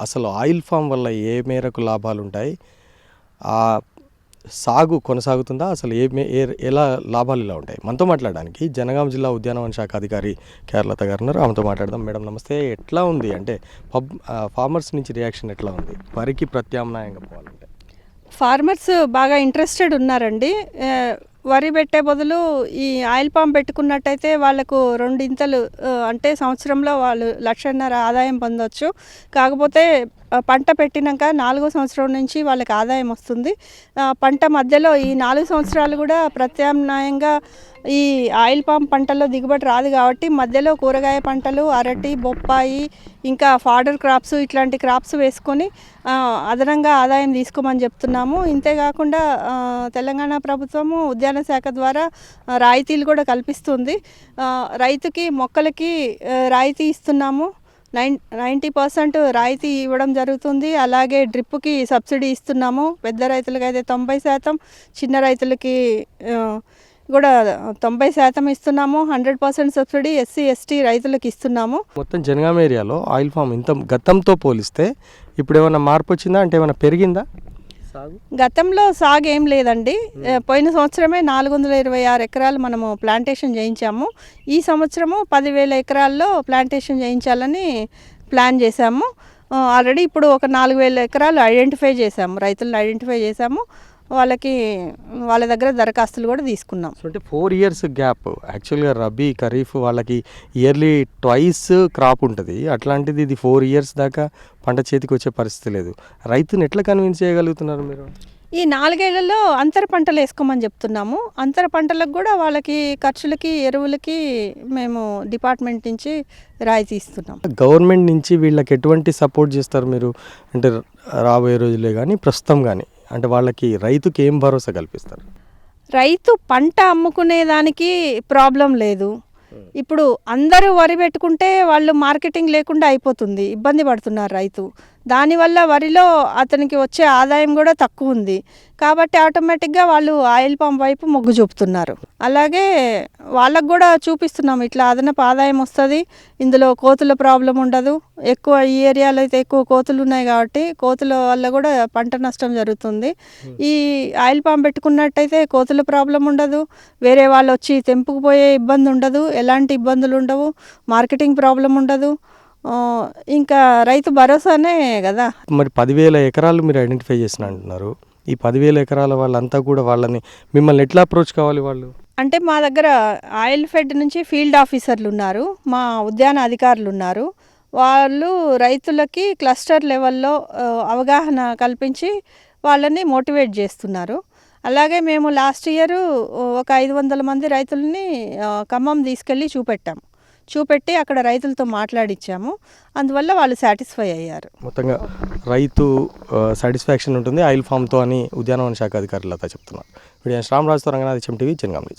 అసలు oil form వల్ల ఏ మేరకు లాభాలు ఉంటాయి? ఆ సాగు కొనసాగుతుందా? అసలు ఏ ఏ ఎలా లాభాలు ఇలా ఉంటాయి? మనతో మాట్లాడడానికి జనగాం జిల్లా ఉద్యానవన శాఖ అధికారి కేరళత గారు ఉన్నారు. ఆమెతో మాట్లాడదాం. మేడం నమస్తే. ఎట్లా ఉంది? అంటే పబ్ ఫార్మర్స్ నుంచి రియాక్షన్ ఎట్లా ఉంది? వరికి ప్రత్యామ్నాయంగా పోవాలంటే. ఫార్మర్స్ బాగా ఇంట్రెస్టెడ్ ఉన్నారండి. వరి పెట్టే బదులు ఈ ఆయిల్ పామ్ పెట్టుకున్నట్టయితే వాళ్ళకు రెండింతలు అంటే సంవత్సరంలో వాళ్ళు లక్షన్నర ఆదాయం పొందొచ్చు. కాకపోతే పంట పెట్టినాక నాలుగో సంవత్సరం నుంచి వాళ్ళకి ఆదాయం వస్తుంది. పంట మధ్యలో ఈ నాలుగు సంవత్సరాలు కూడా ప్రత్యామ్నాయంగా ఈ ఆయిల్ పామ్ పంటలో దిగుబడి రాదు కాబట్టి మధ్యలో కూరగాయ పంటలు అరటి బొప్పాయి ఇంకా ఫాడర్ క్రాప్స్ ఇట్లాంటి క్రాప్స్ వేసుకొని అదనంగా ఆదాయం తీసుకోమని చెప్తున్నాము. ఇంతేకాకుండా తెలంగాణ ప్రభుత్వము ఉద్యాన శాఖ ద్వారా రాయితీలు కూడా కల్పిస్తుంది. రైతుకి మొక్కలకి రాయితీ ఇస్తున్నాము. నైన్ నైంటీ పర్సెంట్ రాయితీ ఇవ్వడం జరుగుతుంది. అలాగే డ్రిప్కి సబ్సిడీ ఇస్తున్నాము. పెద్ద రైతులకి అయితే తొంభై శాతం చిన్న రైతులకి కూడా తొంభై శాతం ఇస్తున్నాము. Hundred percent subsidy SC ST రైతులకు ఇస్తున్నాము. మొత్తం జనగామ ఏరియాలో ఆయిల్ ఫామ్ ఇంత గతంతో పోలిస్తే ఇప్పుడు ఏమైనా మార్పు వచ్చిందా? అంటే ఏమైనా పెరిగిందా? గతంలో సాగు ఏం లేదండి. పోయిన సంవత్సరమే నాలుగు వందల ఇరవై ఆరు ఎకరాలు మనము ప్లాంటేషన్ చేయించాము. ఈ సంవత్సరము పదివేల ఎకరాల్లో ప్లాంటేషన్ చేయించాలని ప్లాన్ చేశాము. ఆల్రెడీ ఇప్పుడు ఒక నాలుగు వేల ఎకరాలు ఐడెంటిఫై చేశాము. రైతులను ఐడెంటిఫై చేశాము. వాళ్ళకి వాళ్ళ దగ్గర దరఖాస్తులు కూడా తీసుకున్నాం. అంటే ఫోర్ ఇయర్స్ గ్యాప్ యాక్చువల్గా రబీ ఖరీఫ్ వాళ్ళకి ఇయర్లీ ట్వైస్ క్రాప్ ఉంటుంది. అట్లాంటిది ఇది ఫోర్ ఇయర్స్ దాకా పంట చేతికి వచ్చే పరిస్థితి లేదు. రైతుని ఎట్లా కన్విన్స్ చేయగలుగుతున్నారు మీరు? ఈ నాలుగేళ్ళలో అంతర పంటలు వేసుకోమని చెప్తున్నాము. అంతర పంటలకు కూడా వాళ్ళకి ఖర్చులకి ఎరువులకి మేము డిపార్ట్మెంట్ నుంచి రాయితీ ఇస్తున్నాం. గవర్నమెంట్ నుంచి వీళ్ళకి ఎటువంటి సపోర్ట్ చేస్తారు మీరు? అంటే రాబోయే రోజులే కానీ ప్రస్తుతం కానీ అంటే వాళ్ళకి రైతుకి ఏం భరోసా కల్పిస్తారు? రైతు పంట అమ్ముకునే దానికి ప్రాబ్లం లేదు. ఇప్పుడు అందరూ వరి పెట్టుకుంటే వాళ్ళు మార్కెటింగ్ లేకుండా అయిపోతుంది. ఇబ్బంది పడుతున్నారు రైతు. దానివల్ల వరిలో అతనికి వచ్చే ఆదాయం కూడా తక్కువ ఉంది. కాబట్టి ఆటోమేటిక్గా వాళ్ళు ఆయిల్ పంప్ వైపు మొగ్గు చూపుతున్నారు. అలాగే వాళ్ళకు కూడా చూపిస్తున్నాం ఇట్లా అదనపు ఆదాయం వస్తుంది ఇందులో కోతుల ప్రాబ్లం ఉండదు. ఎక్కువ ఈ ఏరియాలో అయితే ఎక్కువ కోతులు ఉన్నాయి కాబట్టి కోతుల వల్ల కూడా పంట నష్టం జరుగుతుంది. ఈ ఆయిల్ పామ్ పెట్టుకున్నట్టయితే కోతుల ప్రాబ్లం ఉండదు వేరే వాళ్ళు వచ్చి తెంపుకుపోయే ఇబ్బంది ఉండదు ఎలాంటి ఇబ్బందులు ఉండవు మార్కెటింగ్ ప్రాబ్లం ఉండదు. ఇంకా రైతు భరోసానే కదా? మరి పదివేల ఎకరాలు మీరు ఐడెంటిఫై చేసిన అంటున్నారు. ఈ పదివేల ఎకరాల వాళ్ళంతా కూడా వాళ్ళని మిమ్మల్ని ఎట్లా అప్రోచ్ కావాలి వాళ్ళు? అంటే మా దగ్గర ఆయిల్ ఫెడ్ నుంచి ఫీల్డ్ ఆఫీసర్లు ఉన్నారు మా ఉద్యాన అధికారులు ఉన్నారు. వాళ్ళు రైతులకి క్లస్టర్ లెవెల్లో అవగాహన కల్పించి వాళ్ళని మోటివేట్ చేస్తున్నారు. అలాగే మేము లాస్ట్ ఇయర్ ఒక ఐదు వందల మంది రైతుల్ని ఖమ్మం తీసుకెళ్ళి చూపెట్టాం. చూపెట్టి అక్కడ రైతులతో మాట్లాడిచ్చాము. అందువల్ల వాళ్ళు సాటిస్ఫై అయ్యారు. మొత్తంగా రైతు సాటిస్ఫాక్షన్ ఉంటుంది. ఆయిల్ ఫామ్తో అని ఉద్యానవన శాఖ అధికారులు అలా చెప్తున్నారు. వీడియో శ్రామరాజుతో రంగనాథ్ టీవీ చెన్గాం నుంచి.